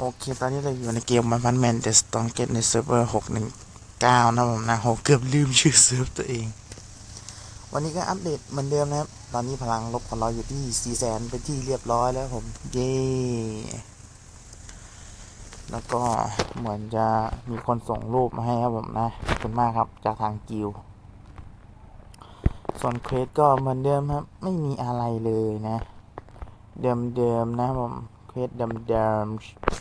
โอเคตอนนี้เราอยู่ในเกมมันพันแมนเดสตองเกตในเซิร์ฟเวอร์หกหนึ่งเก้านะผมนะโหเกือบลืมชื่อเซิร์ฟตัวเอง วันนี้ก็อัปเดตเหมือนเดิมนะครับ ตอนนี้พลังลบของเราอยู่ที่สี่แสนเป็นที่เรียบร้อยแล้วผม เย้แล้วก็เหมือนจะมีคนส่งรูปมาให้ครับผมนะขอบคุณมากครับจากทางกิว ส่วนเควสก็เหมือนเดิมครับ ไม่มีอะไรเลยนะ เดิมๆนะผมเควสเดิมๆ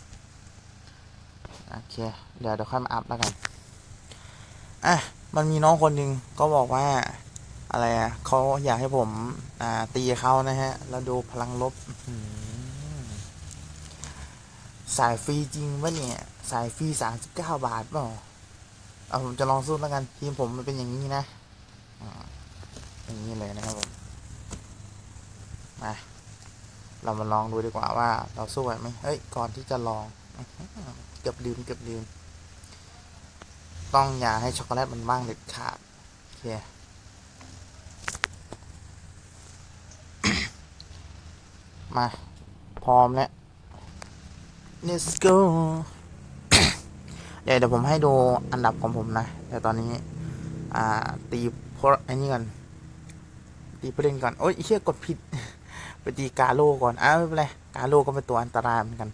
โอเค เดี๋ยวเดี๋ยวค่อยมาอัพแล้วกัน อะ มันมีน้องคนหนึ่งก็บอกว่า อะไรอะเขาอยากให้ผม อ่า ตีเขานะฮะ แล้วดูพลังลบสายฟรีจริงปะเนี่ย สายฟรีสามสิบเก้าบาทเปล่าเอาผมจะลองสู้แล้วกัน ทีมผมมันเป็นอย่างนี้นะอย่างนี้เลยนะครับผมมาเรามาลองดูดีกว่าว่า เราสู้ไหวไหมเฮ้ย ก่อนที่จะลอง กือบลืมเกือบลืม ต้องอย่าให้ช็อกโกแลตมันบ้างเด็ดขาดโอเคมา พร้อมแล้ว let's go เดี๋ยวเดี๋ยวผมให้ดูอันดับของผมนะเดี๋ยวตอนนี้ อ่า ตีเพราะไอ้นี่ก่อน ตีผู้เล่นก่อน โอ้ยไอ้เชี่ยกดผิด ไปตีกาโลก่อน อ้าวไม่เป็นไร กาโลก็เป็นตัวอันตรายเหมือนกัน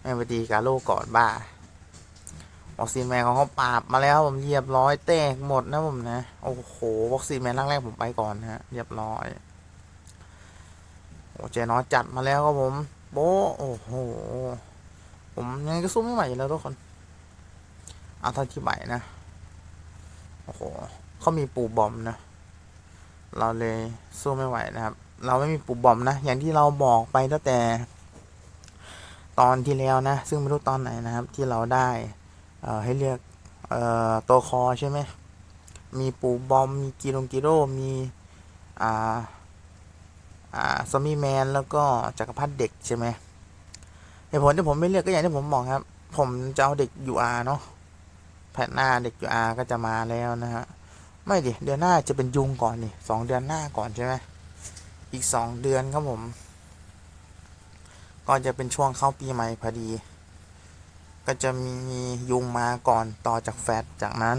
ไม่ไปตีกาโลก่อนบ้าวัคซีนแมนของเขาปราบมาแล้วผมเรียบร้อยแตกหมดนะผมนะ โอ้โหวัคซีนแมนร่างแรกผมไปก่อนนะฮะเรียบร้อยโอ้เจนอสจัดมาแล้วครับผมโบโอ้โหผมยังไงก็สู้ไม่ไหวแล้วทุกคนเอาท่าที่ไหวนะโอ้โหเขามีปูบอมนะ เราเลยสู้ไม่ไหวนะครับ เราไม่มีปูบอมนะ อย่างที่เราบอกไปตั้งแต่ ตอนที่แล้วนะ ซึ่งไม่รู้ตอนไหนนะครับ ที่เราได้เอ่อให้เรียกเอ่อตัวคอใช่ไหม มีปูบอม มีกิโลกิโรมีอ่าอ่าซอมบี้แมน แล้วก็จักรพรรดิเด็กใช่ไหมเหตุผลที่ผมไม่เลือกก็อย่างที่ผมบอกครับ ผมจะเอาเด็ก UR เนาะแพทหน้าเด็ก UR ก็จะมาแล้วนะฮะ ไม่ดิ เดือนหน้าจะเป็นยุงก่อนนี่สองเดือนหน้าก่อนใช่ไหม อีกสองเดือนครับผม ก็จะเป็นช่วงเข้าปีใหม่พอดี ก็จะมียุงมาก่อนต่อจากแฟดจากนั้น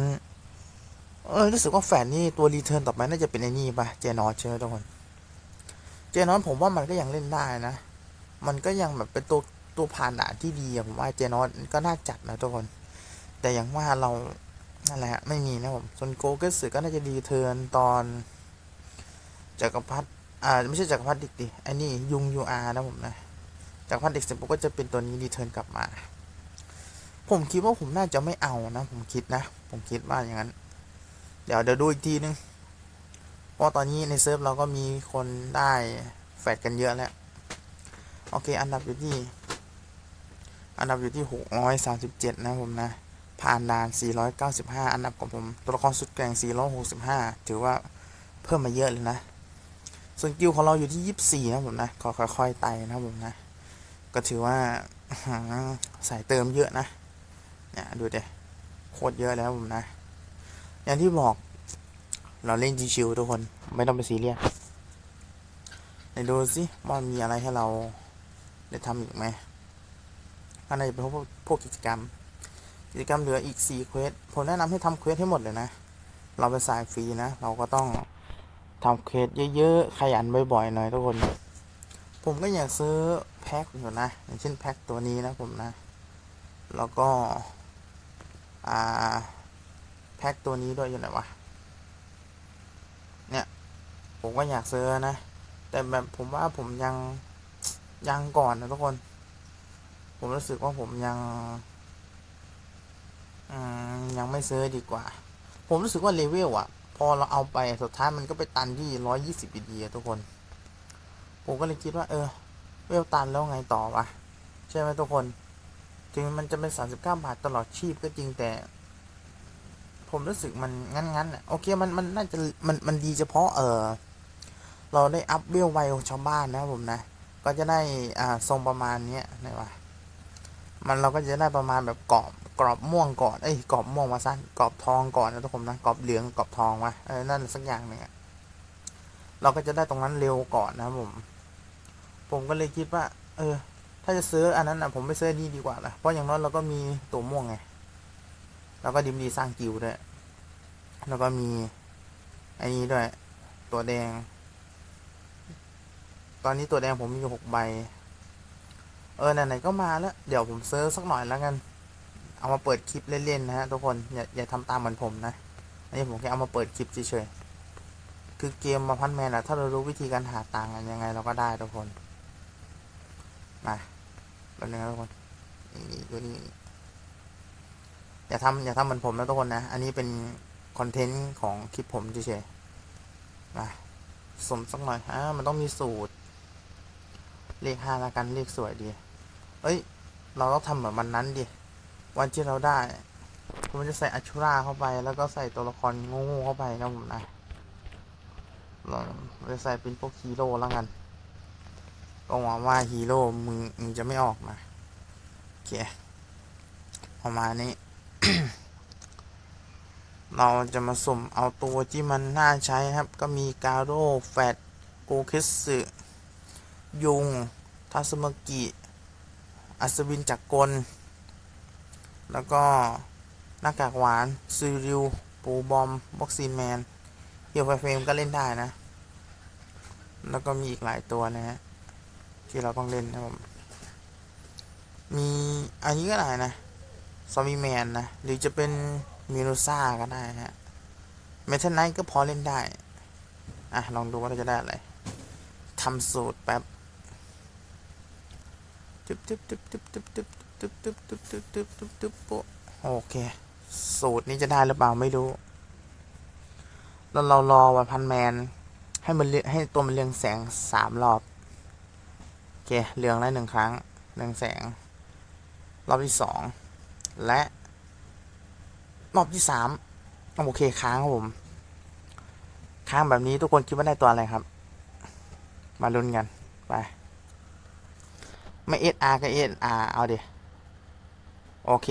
เออรู้สึกว่าแฟดนี่ตัวรีเทิร์นต่อไปน่าจะเป็นไอ้นี่ปะเจนอสใช่ไหมทุกคน เจนอสผมว่ามันก็ยังเล่นได้นะ มันก็ยังแบบเป็นตัวตัวผ่านด่านที่ดีผมว่าเจนอสก็น่าจัดนะทุกคน แต่อย่างว่าเรานั่นแหละฮะไม่มีนะผมส่วนโกเกสึก็น่าจะรีเทิร์นตอนจักรพรรดิอ่าไม่ใช่จักรพรรดิดิกดิไอ้นี่ยุงยูอาร์นะผมนะ จักพรรดิเด็กเสร็จปุ๊บก็จะเป็นตัวนี้รีเทิร์นกลับมา ผมคิดว่าผมน่าจะไม่เอานะ ผมคิดนะ ผมคิดว่าอย่างนั้น เดี๋ยวเดี๋ยวดูอีกทีนึงเพราะตอนนี้ในเซิร์ฟเราก็มีคนได้แฟดกันเยอะแล้ว โอเค อันดับอยู่ที่ อันดับอยู่ที่หกร้อยสามสิบเจ็ดนะผมนะ ผ่านด่าน 495 อันดับของผม ตัวละครสุดแกร่ง 465 ถือว่าเพิ่มมาเยอะเลยนะ ส่วนกิลของเราอยู่ที่ 24 นะผมนะขอค่อยๆไต่นะผมนะ ก็ถือว่าสายเติมเยอะนะ เนี่ยดูเดโคตรเยอะแล้วผมนะ อย่างที่บอกเราเล่นชิวๆทุกคนไม่ต้องไปซีเรียสไหนดูสิว่ามีอะไรให้เราได้ทำอีกไหมก็น่าจะเป็นพวกพวกกิจกรรม กิจกรรมเหลืออีก4เควสผมแนะนำให้ทำเควสให้หมดเลยนะ เราเป็นสายฟรีนะ เราก็ต้องทำเควสเยอะๆ ขยันบ่อยๆหน่อยทุกคน ผมก็อยากซื้อแพ็คอยู่นะ อย่างเช่นแพ็คตัวนี้นะผมนะ แล้วก็ อ่า แพ็คตัวนี้ด้วยอยู่ไหนวะ เนี่ย ผมก็อยากซื้อนะ แต่แบบผมว่าผมยังยังก่อนนะทุกคน ผมรู้สึกว่าผมยังยังไม่ซื้อดีกว่า ผมรู้สึกว่าเลเวลอะพอเราเอาไปสุดท้ายมันก็ไปตันที่ร้อยยี่สิบดีอะทุกคน ผมก็เลยคิดว่า เออ เวลตันแล้วไงต่อวะใช่ไหมทุกคน ถึงมันจะเป็นสามสิบเก้าบาทตลอดชีพก็จริงแต่ ผมรู้สึกมันงั้นๆอะโอเคมันมันน่าจะมันมันดีเฉพาะเออเราได้อัพเวลไวของชาวบ้านนะผมนะ ก็จะได้อ่าทรงประมาณเนี้ยนะวะมันเราก็จะได้ประมาณแบบกรอบกรอบม่วงก่อน เอ้ยกรอบม่วงมาสั้นกรอบทองก่อนนะทุกคนนะกรอบเหลืองกรอบทองวะเออนั่นสักอย่างหนึ่งเราก็จะได้ตรงนั้นเร็วก่อนนะผม ผมก็เลยคิดว่า เออ ถ้าจะซื้ออันนั้นอะ ผมไม่ซื้อนนี้ดีกว่านะเพราะอย่างน้อยเราก็มีตัวม่วงไง แล้วก็ดิมดีสร้างกิวด้วย แล้วก็มีไอันนี้ด้วย ตัวแดง ตอนนี้ตัวแดงผมมีอยู่หกใบ เออไหนๆก็มาแล้ว เดี๋ยวผมซื้อสักหน่อยแล้วกัน เอามาเปิดคลิปเล่นๆนะฮะทุกคน อย่าอย่าทำตามเหมือนผมนะอันนี้ผมแค่เอามาเปิดคลิปเฉยๆ คือเกมมาพันแมนอะถ้าเรารู้วิธีการหาตังค์ยังไงเราก็ได้ทุกคน มาแล้วนึงนะทุกคนนี่นี่ตัวนี้อย่าทำอย่าทำเหมือนผมนะทุกคนนะ อันนี้เป็นคอนเทนต์ของคลิปผมเฉยๆมาสมสักหน่อยอ่ามันต้องมีสูตร เลขห้าละกันเลขสวยดี เอ้ย เราต้องทำเหมือนวันนั้นดิ วันที่เราได้ผมจะใส่อัชุราเข้าไป แล้วก็ใส่ตัวละครงูเข้าไปนะผมนะเราจะใส่เป็นพวกฮีโร่แล้วกัน ก็หวังว่าฮีโร่มึงมึงจะไม่ออกนะโอเคประมาณนี้ เราจะมาสุ่มเอาตัวที่มันน่าใช้ครับ ก็มีกาโร่แฟตโกคิสึ ยุง ทัสมกิอัศวินจักรกล แล้วก็หน้ากากหวานซีริว ปูบอม บ็อกซีนแมนเฮียไฟเฟรมก็เล่นได้นะ แล้วก็มีอีกหลายตัวนะฮะ ที่เราต้องเล่นนะผมมีอันนี้ก็ได้นะซอมบี้แมนนะ หรือจะเป็นมิโนซ่าก็ได้ฮะเมทัลไนท์ก็พอเล่นได้ อะ ลองดูว่าเราจะได้อะไรทำสูตรแป๊บตึ๊บตึ๊บตึ๊บตึ๊บตึ๊บตึ๊บตึ๊บตึ๊บตึ๊บตึ๊บตึ๊บตึ๊บตึ๊บโปโอเค สูตรนี้จะได้หรือเปล่าไม่รู้แล้วเรารอวันพันแมน ให้มันให้ตัวมันเรืองแสงสามรอบ เคเรืองได้หนึ่งครั้งเรืองแสง รอบที่สองและ รอบที่สามโอเคค้างครับผม ค้างแบบนี้ทุกคนคิดว่าได้ตัวอะไรครับ มาลุ้นกัน ไป ไม่ SR ก็ SR เอาเดิโอเค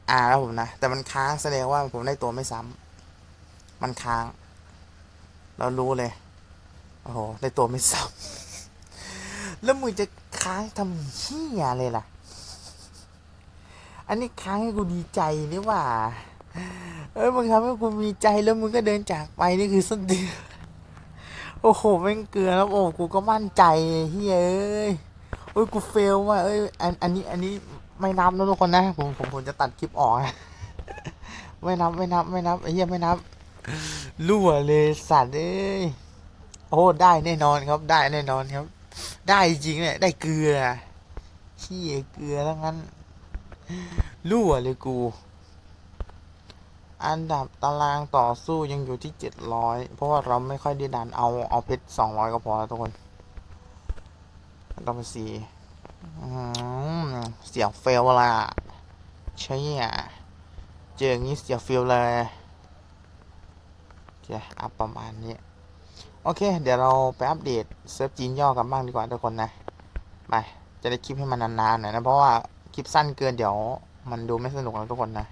SR แล้วผมนะ แต่มันค้างแสดงว่าผมได้ตัวไม่ซ้ำมันค้าง เรารู้เลย โอ้โห ได้ตัวไม่ซ้ำ แล้วมึงจะค้างทำเหี้ยเลยล่ะ อันนี้ค้างให้กูดีใจนี่ว่า เอ้ยมึงทำให้กูมีใจแล้วมึงก็เดินจากไปนี่คือส้นเดือนโอ้โหแม่งเกลือแล้วโอ้กูก็มั่นใจเฮ้ยเอ้ยโอ้ยกูเฟลว่ะเอ้ยอันอันนี้อันนี้ไม่นับนะทุกคนนะผมผมผมจะตัดคลิปออกไม่นับไม่นับไม่นับไอ้เหี้ยไม่นับรั่วเลยสัตว์เอ้ยโอ้ได้แน่นอนครับได้แน่นอนครับ ได้จริงเนี่ยได้เกลือขี้ยเกลือแล้วงั้นรั่วเลยกู อันดับตารางต่อสู้ยังอยู่ที่เจ็ดร้อยเพราะว่าเราไม่ค่อยได้ดันเอาเอาเพชรสองร้อยก็พอแล้วทุกคนต้องไปสีอืมเสียงเฟลล่ะใช่อะเจออย่างนี้เสียงเฟลเลยโอเอัพประมาณนี้ โอเค เดี๋ยวเราไปอัปเดตเซิร์ฟจีนย่อกันบ้างดีกว่าทุกคนนะไปจะได้คลิปให้มันนานๆหน่อยนะ เพราะว่าคลิปสั้นเกินเดี๋ยวมันดูไม่สนุกแล้วทุกคนนะ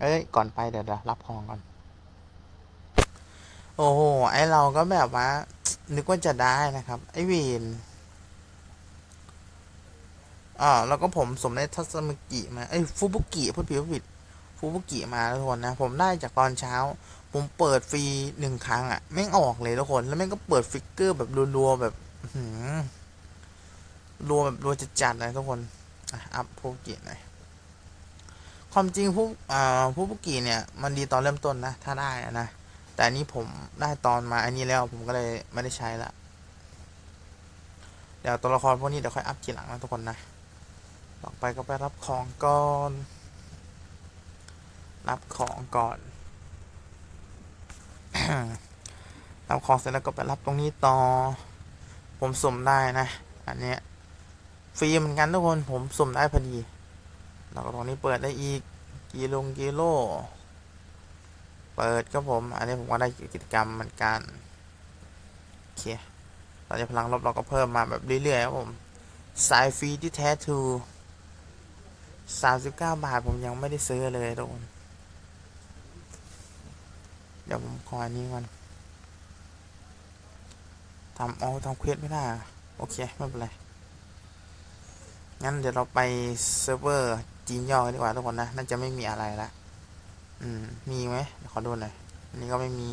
เอ้ย ก่อนไปเดี๋ยวรับของก่อน โอ้โห ไอเราก็แบบว่า นึกว่าจะได้นะครับ ไอเวนอ่าแล้วก็ผมสมได้ทัศมิกิมาเอ้ฟูบุกิพูดผิดพูดผิด ฟูบุกิมาทุกคนนะ ผมได้จากตอนเช้า ผมเปิดฟรีหนึ่งครั้งอะ่ะแม่งออกเลยทุกคน แล้วแม่งก็เปิดฟิกเกอร์แบบรัวๆแบบหือรัวแบบรัวจัดๆเลยทุกคนอะอัพฟูบุกิหน่อยความจริงผู้อ่าผู้บุกีเนี่ย มันดีตอนเริ่มต้นนะ ถ้าได้อะนะแต่อันนี้ผมได้ตอนมาอันนี้แล้วผมก็เลยไม่ได้ใช้ละเดี๋ยวตัวละครพวกนี้เดี๋ยวค่อยอัพทีหลังนะทุกคนนะต่อไปก็ไปรับของก่อน รับของก่อน รับของเสร็จแล้วก็ไปรับตรงนี้ต่อ ผมสุ่มได้นะ อันเนี้ยฟรีเหมือนกันทุกคน ผมสุ่มได้พอดี แล้วก็ตรงนี้เปิดได้อีก กีลงกิโล เปิดครับผม อันนี้ผมก็ได้กิจกรรมเหมือนกัน โอเค ตอนนี้พลังลบเราก็เพิ่มมาแบบเรื่อยๆครับผม สายฟรีที่แท้ทูสามสิบเก้าบาทผมยังไม่ได้ซื้อเลยทุกคน เดี๋ยวผมขออันนี้ก่อนทำเอาทำเควสไม่ได้ โอเค ไม่เป็นไร งั้นเดี๋ยวเราไปเซิร์ฟเวอร์จีนย่อกันดีกว่าทุกคนนะ น่าจะไม่มีอะไรละอืม มีไหมขอดูหน่อย อันนี้ก็ไม่มี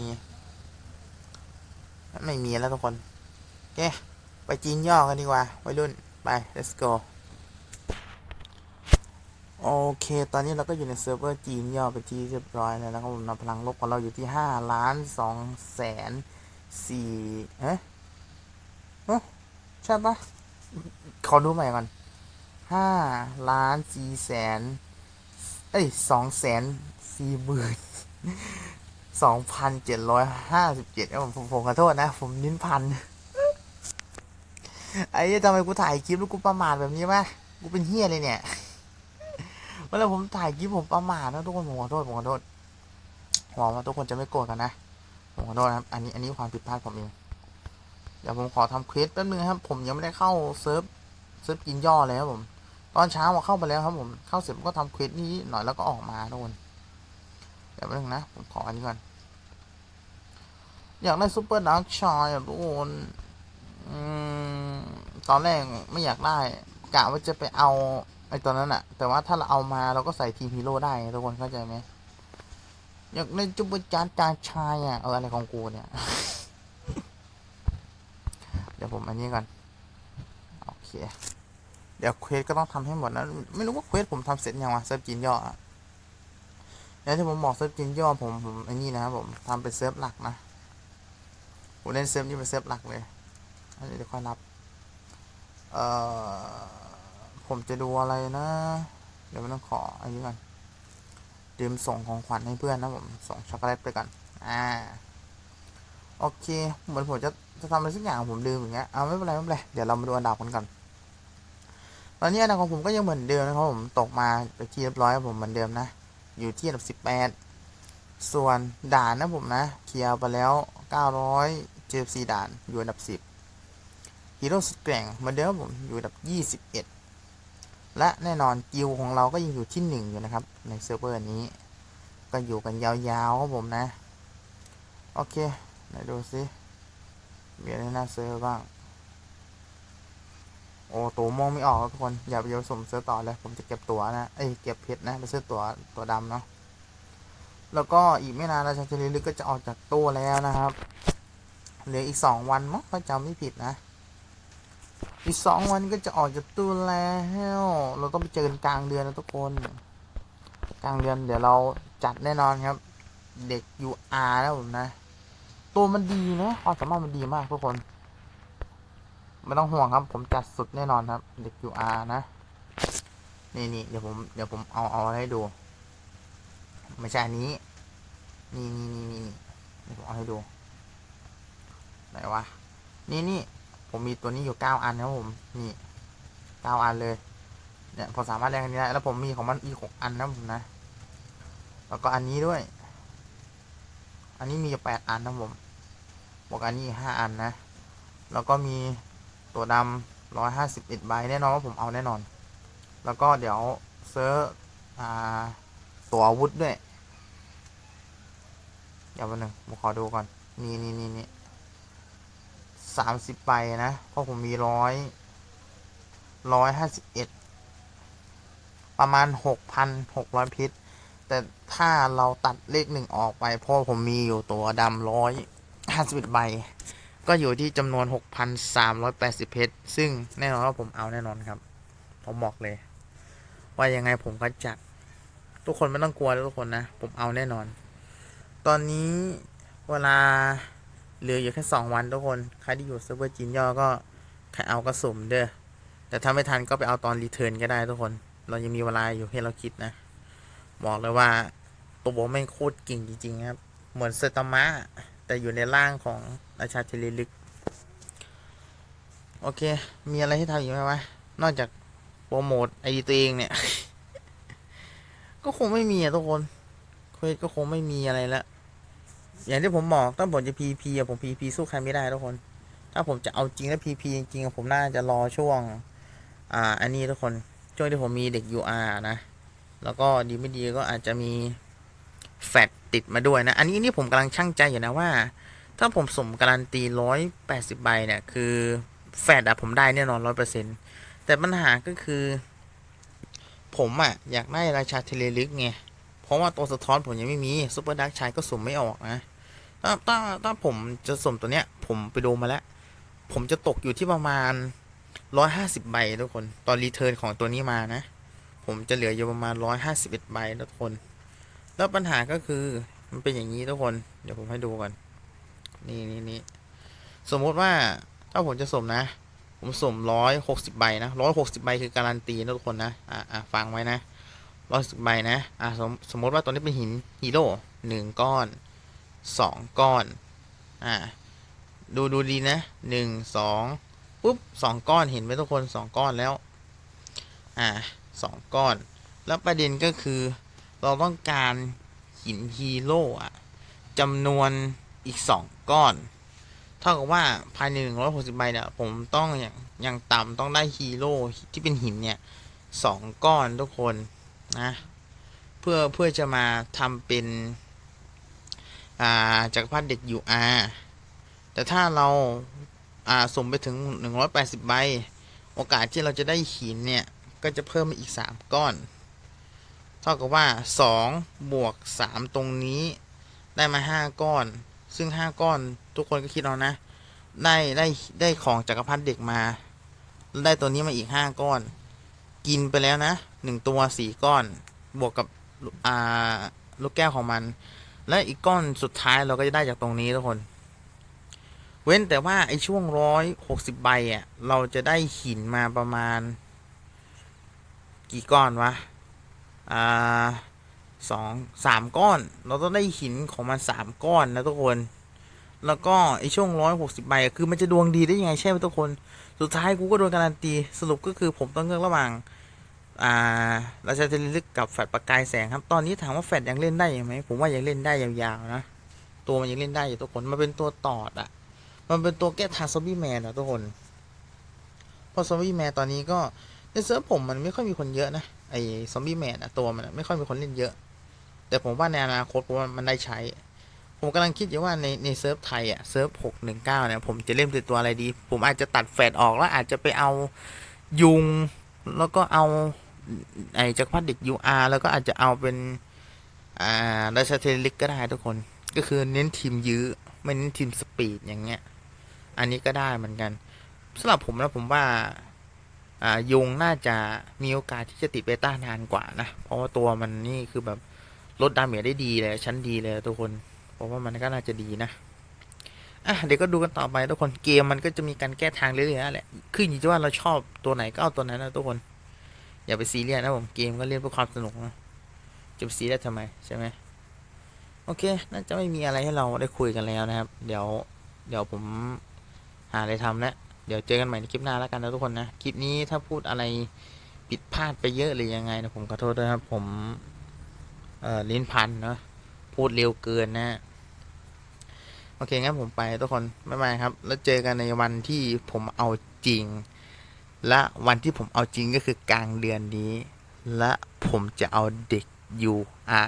ไม่มีแล้วทุกคนโอเค ไปจีนย่อกันดีกว่าวัยรุ่น ไป let's go โอเค ตอนนี้เราก็อยู่ในเซิร์ฟเวอร์จีนย่อไปที่เรียบร้อยแล้วนะครับผมนะพลังลบของเราอยู่ที่ห้าล้านสองแสนสี่เอ๊ะใช่ปะขอดูใหม่ก่อนห้าล้านสี่แสนเอ้ยสองแสนสี่หมื่นสองพันเจ็ดร้อยห้าสิบเจ็ดผมผมขอโทษนะ ผมนิ้นพัน ไอ้ทำไมกูถ่ายคลิปแล้วกูประมาทแบบนี้วะกูเป็นเฮี้ยเลยเนี่ย วลาผมถ่ายคลิปผมประมาทนะทุกคนผมขอโทษผมขอโทษหวังว่าทุกคนจะไม่โกรธกันนะผมขอโทษนะครับ อันนี้อันนี้ความผิดพลาดผมเอง เดี๋ยวผมขอทำเควสแป๊บนึงครับ ผมยังไม่ได้เข้าเซิร์ฟเซิร์ฟกินย่อเลยครับผม ตอนเช้าผมเข้าไปแล้วครับ ผม เข้าเสร็จผมก็ทำเควสนี้หน่อยแล้วก็ออกมาทุกคน เดี๋ยวแป๊บนึงนะ ผมขออันนี้ก่อน อยากได้ซูเปอร์ดักชอยทุกคนตอนแรกไม่อยากได้ กะว่าจะไปเอา ไอตัวนั้นอะแต่ว่าถ้าเราเอามาเราก็ใส่ทีมฮีโร่ได้ทุกคนเข้าใจไหมอยากเล่นจุบจานจานชายอะเอออะไรของกูเนี่ย เดี๋ยวผมอันนี้ก่อนโอเค เดี๋ยวเควสก็ต้องทำให้หมดนะไม่รู้ว่าเควสผมทำเสร็จยังวะเซิร์ฟจีนย่ออะแล้วที่ผมบอกเซิร์ฟจีนย่อผมผมอ้นี่นะครับผมทำเป็นเซิร์ฟหลักนะผมเล่นเซิร์ฟนี้เป็นเซิร์ฟหลักเลยอันนี้เดี๋ยวค่อยนับเอ่อ ผมจะดูอะไรนะ เดี๋ยวมันต้องขออันนี้ก่อนดื่มส่งของขวัญให้เพื่อนนะผมส่งช็อกโกแลตไปก่อนอ่าโอเค เหมือนผมจะจะทำอะไรสักอย่างผมลืมอย่างเงี้ยเอาไม่เป็นไรไม่เป็นไรเดี๋ยวเรามาดูอันดับกันก่อนตอนนี้อันดับของผมก็ยังเหมือนเดิมนะครับผมตกมาไปที่เรียบร้อยผมเหมือนเดิมนะ อยู่ที่อันดับสิบแปดส่วนด่านนะผมนะเคลียร์ไปแล้วเก้าร้อยเจ็ดสี่ด่านอยู่อันดับสิบฮีโร่สุดแกร่งเหมือนเดิมผมอยู่อันดับยี่สิบเอ็ด และแน่นอนกิลของเราก็ยังอยู่ที่หนึ่งอยู่นะครับ ในเซิร์ฟเวอร์นี้ ก็อยู่กันยาวๆครับผมนะ โอเคไหนดูซิมีอะไรน่าเซิร์ฟบ้าง โอ้ตัวมองไม่ออกครับทุกคน อย่าไปผสมเซิร์ฟต่อเลย ผมจะเก็บตัวนะ เอ้ยเก็บเพชรนะไปซื้อตัวตัวดำเนาะแล้วก็อีกไม่นานราชาเทเลลึกก็จะออกจากตู้แล้วนะครับ เหลืออีกสองวันมั้งถ้าจำไม่ผิดนะ อีกสองวันก็จะออกจากตู้แล้ว เราต้องไปเจอกันกลางเดือนนะทุกคน กลางเดือนเดี๋ยวเราจัดแน่นอนครับ เด็ก UR นะผมนะ ตัวมันดีนะความสามารถมันดีมากทุกคนไม่ต้องห่วงครับ ผมจัดสุดแน่นอนครับ เด็ก UR นะ นี่นี่เดี๋ยวผมเดี๋ยวผมเอาเอาให้ดู ไม่ใช่อันนี้ นี่นี่นี่นี่นี่เดี๋ยวผมเอาให้ดู ไหนวะ นี่นี่ ผมมีตัวนี้อยู่เก้าอันนะผมนี่เก้าอันเลยเนี่ยผมสามารถแลกอันนี้ได้แล้วผมมีของมันอีกหกอันนะผมนะ แล้วก็อันนี้ด้วย อันนี้มีแปดอันนะผมบวกอันนี้ห้าอันนะ แล้วก็มีตัวดำร้อยห้าสิบเอ็ดใบแน่นอนว่าผมเอาแน่นอน แล้วก็เดี๋ยวเซิร์ชอ่าตัวอาวุธด้วย เดี๋ยววันหนึ่งผมขอดูก่อน นี่นี่นี่นี่ สามสิบใบนะ เพราะผมมีร้อยร้อยห้าสิบเอ็ดประมาณหกพันหกร้อยพิษ แต่ถ้าเราตัดเลขหนึ่งออกไป เพราะผมมีอยู่ตัวดำร้อยห้าสิบเอ็ดใบ ก็อยู่ที่จำนวนหกพันสามร้อยแปดสิบเพชรซึ่งแน่นอนว่าผมเอาแน่นอนครับ ผมบอกเลย ว่ายังไงผมก็จัด ทุกคนไม่ต้องกลัวทุกคนนะ ผมเอาแน่นอน ตอนนี้เวลา เหลืออยู่แค่สองวันทุกคน ใครที่อยู่เซิร์ฟเวอร์จีนย่อก็ใครเอาก็สุ่มเด้อ แต่ถ้าไม่ทันก็ไปเอาตอนรีเทิร์นก็ได้ทุกคน เรายังมีเวลาอยู่ให้เราคิดนะ บอกเลยว่าตัวแม่งโคตรเก่งจริงๆครับ เหมือนเซตามะแต่อยู่ในร่างของราชาเทเลลึก โอเค มีอะไรให้ทำอีกไหมวะ นอกจากโปรโมทไอดีตัวเองเนี่ย ก็คงไม่มีอะทุกคนเควสก็คงไม่มีอะไรแล้ว อย่างที่ผมบอกตั้งผมจะพีพีผมพีพีสู้ใครไม่ได้ทุกคน ถ้าผมจะเอาจริงแล้วพีพีจริงผมน่าจะรอช่วง อ่า อันนี้ทุกคน ช่วงที่ผมมีเด็ก UR นะ แล้วก็ดีไม่ดีก็อาจจะมีแฟดติดมาด้วยนะ อันนี้นี่ผมกำลังช่างใจอยู่นะว่า ถ้าผมสมการันตีร้อยแปดสิบใบเนี่ย คือแฟดอะผมได้แน่นอนร้อยเปอร์เซ็นต์แต่ปัญหาก็คือ ผมอะอยากได้ราชาเทเลลึกไง เพราะว่าตัวสะท้อนผมยังไม่มีซูเปอร์ดักชายก็สุ่มไม่ออกนะ ถ้าถ้าถ้าผมจะสมตัวเนี้ย ผมไปดูมาแล้ว ผมจะตกอยู่ที่ประมาณร้อยห้าสิบใบทุกคน ตอนรีเทิร์นของตัวนี้มานะ ผมจะเหลืออยู่ประมาณร้อยห้าสิบเอ็ดใบทุกคน แล้วปัญหาก็คือมันเป็นอย่างนี้ทุกคน เดี๋ยวผมให้ดูก่อน นี่นี่นี่สมมติว่าถ้าผมจะสมนะ ผมสมร้อยหกสิบใบนะร้อยหกสิบใบคือการันตีนะทุกคนนะ อ่าอ่าฟังไว้นะร้อยสิบใบนะ อ่าสมสมมติว่าตัวนี้เป็นหินฮีโร่หนึ่งก้อน สองก้อน อ่า ดูดูดีนะหนึ่งสองปุ๊บสองก้อนเห็นไหมทุกคนสองก้อนแล้ว อ่าสองก้อน แล้วประเด็นก็คือ เราต้องการหินฮีโร่อะจำนวนอีกสองก้อน เท่ากับว่าภายในหนึ่งร้อยหกสิบใบเนี่ยผมต้องอย่างอย่างต่ำต้องได้ฮีโร่ที่เป็นหินเนี่ยสองก้อนทุกคนนะ เพื่อเพื่อจะมาทำเป็น จักรพรรดิเด็กยูอาแต่ถ้าเราอ่าส่งไปถึงหนึ่งร้อยแปดสิบใบ โอกาสที่เราจะได้หินเนี่ย ก็จะเพิ่มมาอีกสามก้อน เท่ากับว่าสองบวกสามตรงนี้ได้มาห้าก้อน ซึ่งห้าก้อนทุกคนก็คิดเอานะ ได้ได้ได้ของจักรพรรดิเด็กมา ได้ตัวนี้มาอีกห้าก้อน กินไปแล้วนะหนึ่งตัวสี่ก้อน บวกกับอ่าลูกแก้วของมัน และอีกก้อนสุดท้ายเราก็จะได้จากตรงนี้ทุกคน เว้นแต่ว่าไอช่วงร้อยหกสิบใบอะเราจะได้หินมาประมาณ กี่ก้อนวะ อ่าสองสามก้อน เราต้องได้หินของมันสามก้อนนะทุกคน แล้วก็ไอช่วงร้อยหกสิบใบคือมันจะดวงดีได้ยังไงใช่ไหมทุกคน สุดท้ายกูก็โดนการันตีสรุปก็คือผมต้องเลือกระหว่าง อ่าราชาเทเลลึกกับแฟดประกายแสงครับ ตอนนี้ถามว่าแฟดยังเล่นได้ไหมผมว่ายังเล่นได้ยาวๆนะ ตัวมันยังเล่นได้อยู่ทุกคน มันเป็นตัวตอดอะมันเป็นตัวแก้ทางซอมบี้แมนอะทุกคน เพราะซอมบี้แมนตอนนี้ก็ในเซิร์ฟผมมันไม่ค่อยมีคนเยอะนะไอ้ซอมบี้แมนอะตัวมันไม่ค่อยมีคนเล่นเยอะ แต่ผมว่าในอนาคตผมว่ามันได้ใช้ ผมกำลังคิดอยู่ว่าในในเซิร์ฟไทยอะเซิร์ฟหกหนึ่งเก้าเนี่ยผมจะเล่นเป็นตัวอะไรดี ผมอาจจะตัดแฟดออกแล้วอาจจะไปเอายุงแล้วก็เอา ไอจักรพรรดิเด็กยูอาร์แล้วก็อาจจะเอาเป็นอ่าราชเทลิกก็ได้ทุกคนก็คือเน้นทีมยื้อ ไม่เน้นทีมสปีดอย่างเงี้ย อันนี้ก็ได้เหมือนกันสำหรับผมแล้วผมว่าอ่ายงน่าจะมีโอกาสที่จะติดเบต้านานกว่านะ เพราะว่าตัวมันนี่คือแบบลดดาเมจได้ดีเลย ชั้นดีเลยทุกคนเพราะว่ามันก็น่าจะดีนะอะเดี๋ยวก็ดูกันต่อไปทุกคนเกมมันก็จะมีการแก้ทางเรื่อยๆแหละขึ้นอยู่ที่ว่าเราชอบตัวไหนก็เอาตัวนั้นนะทุกคน อย่าไปซีเรียสนะผมเกมก็เล่นเพื่อความสนุกนะจะไปซีเรียสทำไมใช่ไหมโอเค น่าจะไม่มีอะไรให้เราได้คุยกันแล้วนะครับ เดี๋ยวเดี๋ยวผมหาอะไรทำแล้วเดี๋ยวเจอกันใหม่ในคลิปหน้าแล้วกันนะทุกคนนะ คลิปนี้ถ้าพูดอะไรผิดพลาดไปเยอะหรือยังไงนะผมขอโทษด้วยครับ ผมเอ่อลิ้นพันเนาะพูดเร็วเกินนะ โอเคงั้นผมไปทุกคน บ๊ายบายครับ แล้วเจอกันในวันที่ผมเอาจริง และวันที่ผมเอาจริงก็คือกลางเดือนนี้ และผมจะเอาเด็กยูอา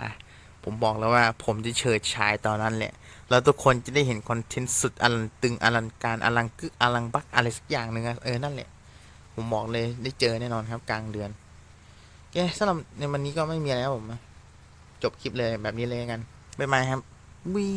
ผมบอกแล้วว่าผมจะเฉิดฉายตอนนั้นแหละ แล้วทุกคนจะได้เห็นคอนเทนต์สุดอลังตึงอลังการอลังกึกอลังบักอะไรสักอย่างหนึ่งเออ นั่นแหละ ผมบอกเลยได้เจอแน่นอนครับกลางเดือนโอเคสำหรับในวันนี้ก็ไม่มีอะไรครับผม จบคลิปเลยแบบนี้เลยกันบ๊ายบายครับวี